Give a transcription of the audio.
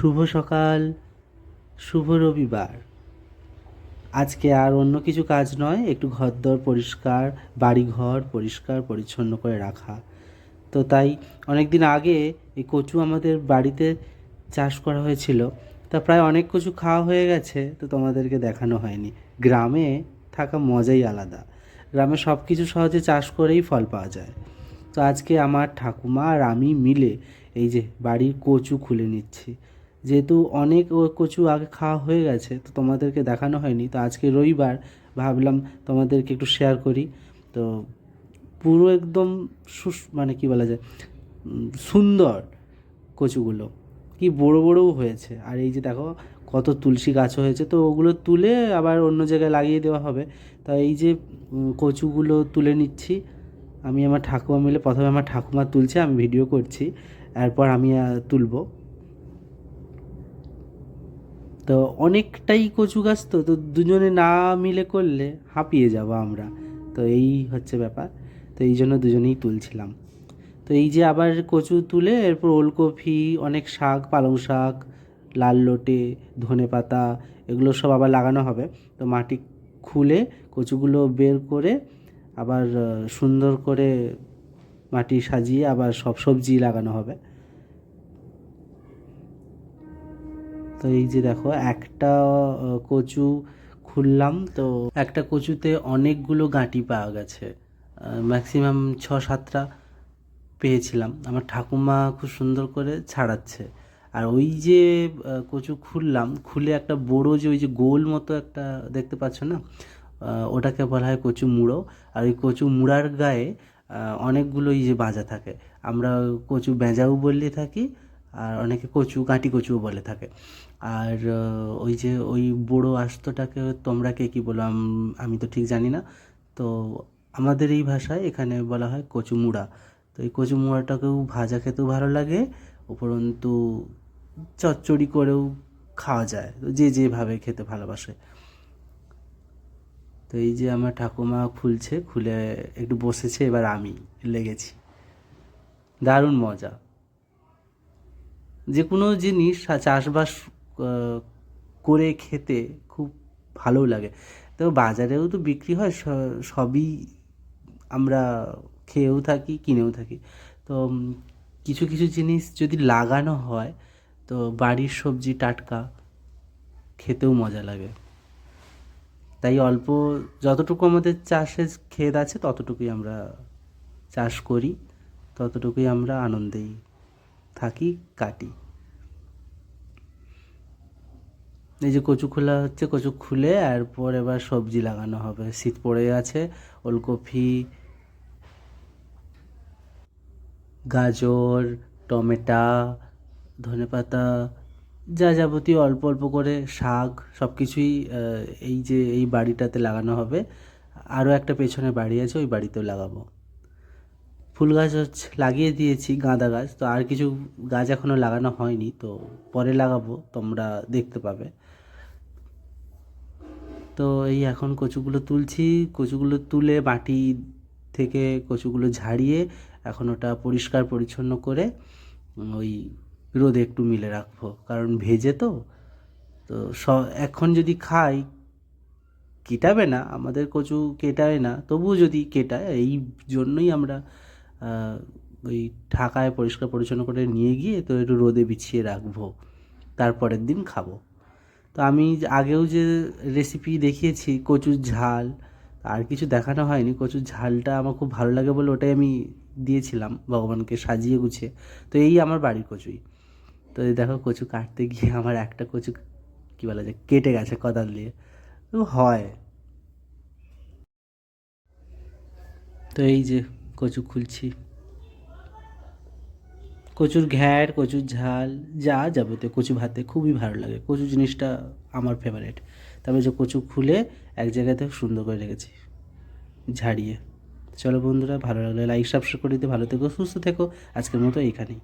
শুভ সকাল, শুভ রবিবার। আজকে আর অন্য কিছু কাজ নয়, একটু ঘর ঘরদর পরিষ্কার, বাড়িঘর পরিষ্কার, পরিচ্ছন্ন করে রাখা। তো তাই অনেক দিন আগে এই কচু আমাদের বাড়িতে চাষ করা হয়েছিল। তা প্রায় অনেক কচু খাওয়া হয়ে গেছে, তো তোমাদেরকে দেখানো হয়নি। গ্রামে থাকা মজাই আলাদা। গ্রামে সব কিছু সহজে চাষ করেই ফল পাওয়া যায়। তো আজকে আমার ঠাকুমা আর আমি মিলে এই যে বাড়ির কচু খুলে নিচ্ছি। যেহেতু অনেক ও কচু আগে খাওয়া হয়ে গেছে, তো তোমাদেরকে দেখানো হয়নি। তো আজকে রবিবার, ভাবলাম তোমাদেরকে একটু শেয়ার করি। তো পুরো একদম সুস মানে কি বলা যায় সুন্দর কচুগুলো। কি বড় বড়ও হয়েছে। আর এই যে দেখো, কত তুলসী গাছও হয়েছে। তো ওগুলো তুলে আবার অন্য জায়গায় লাগিয়ে দেওয়া হবে। তা এই যে কচুগুলো তুলে নিচ্ছি। আমি আমার ঠাকুমা মিলে, প্রথমে আমার ঠাকুমা তুলছে, আমি ভিডিও করছি। এরপর আমি তুলবো। তো অনেকটাই কচু গাছ তো তো দুজনে না মিলে করলে হাঁপিয়ে যাব আমরা। তো এই হচ্ছে ব্যাপার। তো এই জন্য দুজনেই তুলছিলাম। তো এই যে আবার কচু তুলে এরপর ওলকপি, অনেক শাক, পালং শাক, লাল লোটে, ধনে পাতা, এগুলো সব আবার লাগানো হবে। তো মাটি খুলে কচুগুলো বের করে আবার সুন্দর করে মাটি সাজিয়ে আবার সব সবজি লাগানো হবে। তো এই যে দেখো, একটা কচু খুললাম, তো একটা কচুতে অনেকগুলো গাঁটি পাওয়া গেছে। ম্যাক্সিমাম ছ সাতটা পেয়েছিলাম। আমার ঠাকুমা খুব সুন্দর করে ছাড়াচ্ছে। আর ওই যে কচু খুললাম, খুলে একটা বড় যে ওই যে গোল মতো একটা দেখতে পাচ্ছ না? ওটাকে বলা হয় কচু মুড়ো। আর ওই কচু মুড়ার গায়ে অনেকগুলো এই যে বাঁজা থাকে। আমরা কচু বেঁজাও বললে থাকি আর অনেকে কচু, গাঁটি কচুও বলে থাকে। আর ওই যে ওই বড়ো আস্তটাকে তোমরা কে কী বলো আমি তো ঠিক জানি না। তো আমাদের এই ভাষায় এখানে বলা হয় কচু মুড়া। তো এই কচু মুড়াটাকেও ভাজা খেতেও ভালো লাগে, উপরন্তু চচ্চড়ি করেও খাওয়া যায়, যে যেভাবে খেতে ভালোবাসে। তো এই যে আমার ঠাকুমা খুলছে, খুলে একটু বসেছে, এবার আমি লেগেছি। দারুণ মজা। যে কোনো জিনিস চাষবাস করে খেতে খুব ভালো লাগে। তো বাজারেও তো বিক্রি হয় সবই আমরা খেয়েও থাকি, কিনেও থাকি। তো কিছু কিছু জিনিস যদি লাগানো হয়, তো বাড়ির সবজি টাটকা, খেতেও মজা লাগে। তাই অল্প যতটুকু আমাদের চাষের ক্ষেত আছে, ততটুকুই আমরা চাষ করি, ততটুকুই আমরা আনন্দেই থাকি, কাটি। এই যে কচু খোলা হচ্ছে, কচু খুলে এরপর এবার সবজি লাগানো হবে। শীত পড়ে আছে ওলকপি, গাজর, টমেটা, ধনেপাতা, যা যাবতীয় অল্প অল্প করে শাক সব কিছুই এই যে এই বাড়িটাতে লাগানো হবে। আরও একটা পেছনে বাড়ি আছে, ওই বাড়িতেও লাগাবো। ফুল গাছ লাগিয়ে দিয়েছি গাঁদা গাছ, তো আর কিছু গাছ এখনও লাগানো হয়নি, তো পরে লাগাবো, তোমরা দেখতে পাবে। তো এই এখন কচুগুলো তুলছি, কচুগুলো তুলে মাটি থেকে কচুগুলো ঝাড়িয়ে এখন ওটা পরিষ্কার পরিচ্ছন্ন করে ওই রোদে একটু মিলে রাখব, কারণ ভেজে তো। তো স, এখন যদি খাই, কেটাবে না? আমাদের কচু কেটায় না, তবুও যদি কেটায়, এই জন্যই আমরা ওই ঢাকায় পরিষ্কার পরিচ্ছন্ন করে নিয়ে গিয়ে তো একটু রোদে বিছিয়ে রাখব, তারপরের দিন খাব। তো আমি আগেও যে রেসিপি দেখিয়েছি, কচুর ঝাল, আর কিছু দেখানো হয়নি। কচুর ঝালটা আমার খুব ভালো লাগে বলে ওটাই আমি দিয়েছিলাম ভগবানকে সাজিয়ে গুছিয়ে। তো এই আমার বাড়ির কচুই। তো এই দেখো কচু কাটতে গিয়ে আমার একটা কচু কী বলা যায়, কেটে গেছে কদাল দিয়ে। হয়। তো এই যে কচু খুলছি। কচুর ঘ্যাট, কচুর ঝাল, যা যাবতীয় কচু ভাতে খুবই ভালো লাগে। কচু জিনিসটা আমার ফেভারেট তারপরে যে কচু খুলে এক জায়গাতে সুন্দর করে রেখেছি, ঝাড়িয়ে। চলো বন্ধুরা, ভালো লাগলে লাইক সাবস্ক্রাইব করে দিতে। ভালো থেকো, সুস্থ থেকো। আজকের মতো এইখানেই।